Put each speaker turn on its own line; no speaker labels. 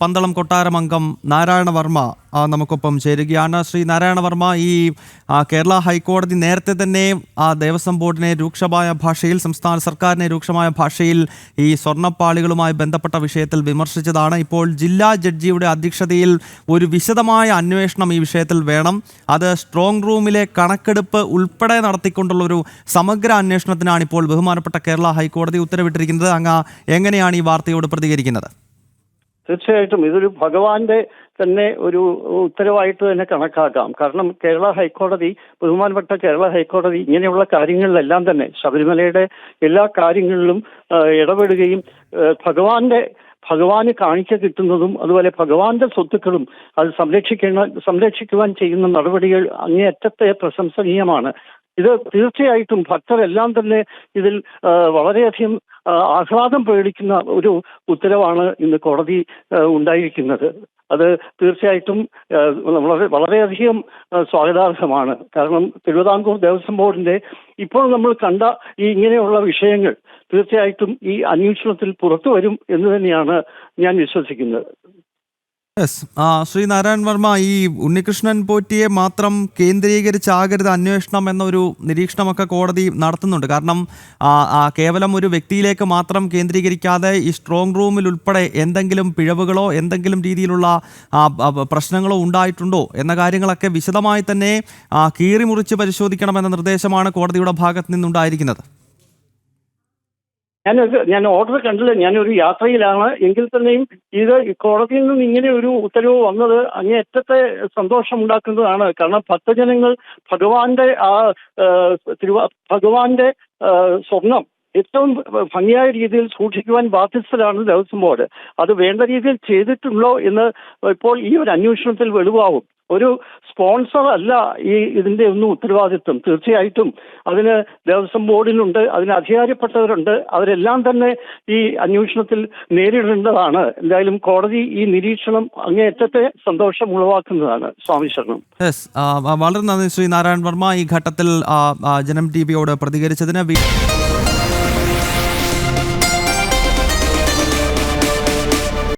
പന്തളം കൊട്ടാരം അംഗം നാരായണ വർമ്മ ആ, നമുക്കൊപ്പം ചേരുകയാണ്. ശ്രീ നാരായണ വർമ്മ ഈ കേരള ഹൈക്കോടതി നേരത്തെ തന്നെ ആ ദേവസ്വം ബോർഡിനെ രൂക്ഷമായ ഭാഷയിൽ സംസ്ഥാന സർക്കാരിനെ രൂക്ഷമായ ഭാഷയിൽ ഈ സ്വർണപ്പാളികളുമായി ബന്ധപ്പെട്ട വിഷയത്തിൽ വിമർശിച്ചതാണ്. ഇപ്പോൾ ജില്ലാ ജഡ്ജിയുടെ അധ്യക്ഷതയിൽ ഒരു വിശദമായ അന്വേഷണം ഈ വിഷയത്തിൽ വേണം. അത് സ്ട്രോങ് റൂമിലെ കണക്കെടുപ്പ് ഉൾപ്പെടെ നടത്തിക്കൊണ്ടുള്ള ഒരു സമഗ്ര അന്വേഷണത്തിനാണ് ഇപ്പോൾ ബഹുമാനപ്പെട്ട കേരള ഹൈക്കോടതി ഉത്തരവിട്ടിരിക്കുന്നത്. അങ്ങ് എങ്ങനെയാണ് ഈ വാർത്തയോട് പ്രതികരിക്കുന്നത്?
തീർച്ചയായിട്ടും ഇതൊരു ഭഗവാന്റെ തന്നെ ഒരു ഉത്തരവായിട്ട് തന്നെ കണക്കാക്കാം. കാരണം കേരള ഹൈക്കോടതി ബഹുമാനപ്പെട്ട കേരള ഹൈക്കോടതി ഇങ്ങനെയുള്ള കാര്യങ്ങളിലെല്ലാം തന്നെ ശബരിമലയുടെ എല്ലാ കാര്യങ്ങളിലും ഇടപെടുകയും ഭഗവാന്റെ ഭഗവാന് കാണിക്ക കിട്ടുന്നതും അതുപോലെ ഭഗവാന്റെ സ്വത്തുക്കളും അത് സംരക്ഷിക്കുന്ന സംരക്ഷിക്കുവാൻ ചെയ്യുന്ന നടപടികൾ അങ്ങേയറ്റത്തെ പ്രശംസനീയമാണ്. ഇത് തീർച്ചയായിട്ടും ഭക്തരെല്ലാം തന്നെ ഇതിൽ വളരെയധികം ആഹ്ലാദം പ്രകടിക്കുന്ന ഒരു ഉത്തരവാണ് ഇന്ന് കോടതി ഉണ്ടായിരിക്കുന്നത്. അത് തീർച്ചയായിട്ടും വളരെ വളരെയധികം സ്വാഗതാർഹമാണ്. കാരണം തിരുവിതാംകൂർ ദേവസ്വം ബോർഡിന്റെ ഇപ്പോൾ നമ്മൾ കണ്ട ഈ ഇങ്ങനെയുള്ള വിഷയങ്ങൾ തീർച്ചയായിട്ടും ഈ അന്വേഷണത്തിൽ പുറത്തു വരും എന്ന് തന്നെയാണ് ഞാൻ വിശ്വസിക്കുന്നത്.
യെസ് ആ ശ്രീ നാരായണ വർമ്മ ഈ ഉണ്ണികൃഷ്ണൻ പോറ്റിയെ മാത്രം കേന്ദ്രീകരിച്ചാകരുത് അന്വേഷണം എന്നൊരു നിരീക്ഷണമൊക്കെ കോടതി നടത്തുന്നുണ്ട്. കാരണം കേവലം ഒരു വ്യക്തിയിലേക്ക് മാത്രം കേന്ദ്രീകരിക്കാതെ ഈ സ്ട്രോങ് റൂമിൽ ഉൾപ്പെടെ എന്തെങ്കിലും പിഴവുകളോ എന്തെങ്കിലും രീതിയിലുള്ള പ്രശ്നങ്ങളോ ഉണ്ടായിട്ടുണ്ടോ എന്ന കാര്യങ്ങളൊക്കെ വിശദമായി തന്നെ കീറിമുറിച്ച് പരിശോധിക്കണമെന്ന നിർദ്ദേശമാണ് കോടതിയുടെ ഭാഗത്ത് നിന്നുണ്ടായിരിക്കുന്നത്.
ഞാൻ ഞാൻ ഓർഡർ കണ്ടില്ല. ഞാനൊരു യാത്രയിലാണ്. എങ്കിൽ തന്നെയും ഇത് കോടതിയിൽ നിന്ന് ഇങ്ങനെ ഒരു ഉത്തരവ് വന്നത് അങ്ങേയറ്റത്തെ സന്തോഷം ഉണ്ടാക്കുന്നതാണ് കാരണം ഭക്തജനങ്ങൾ ഭഗവാന്റെ ആ ഭഗവാന്റെ സ്വർണം ഏറ്റവും ഭംഗിയായ രീതിയിൽ സൂക്ഷിക്കുവാൻ ബാധ്യസ്ഥരാണ് ദേവസ്വം ബോർഡ്. അത് വേണ്ട രീതിയിൽ ചെയ്തിട്ടുണ്ടോ എന്ന് ഇപ്പോൾ ഈ ഒരു അന്വേഷണത്തിൽ വെളിവാകും. ഒരു സ്പോൺസർ അല്ല ഈ ഇതിന്റെ ഒന്നും ഉത്തരവാദിത്വം. തീർച്ചയായിട്ടും അതിന് ദേവസ്വം ബോർഡിനുണ്ട് അതിന് അധികാരപ്പെട്ടവരുണ്ട്. അവരെല്ലാം തന്നെ ഈ അന്വേഷണത്തിൽ നേരിടേണ്ടതാണ്. എന്തായാലും കോടതി ഈ നിരീക്ഷണം അങ്ങേയറ്റത്തെ സന്തോഷം ഉളവാക്കുന്നതാണ്. സ്വാമി ശരണം.
വളരെ നന്ദി ശ്രീ നാരായൺ വർമ്മ. ഈ ഘട്ടത്തിൽ ജനം ടി വിയോട് പ്രതികരിച്ചതിന്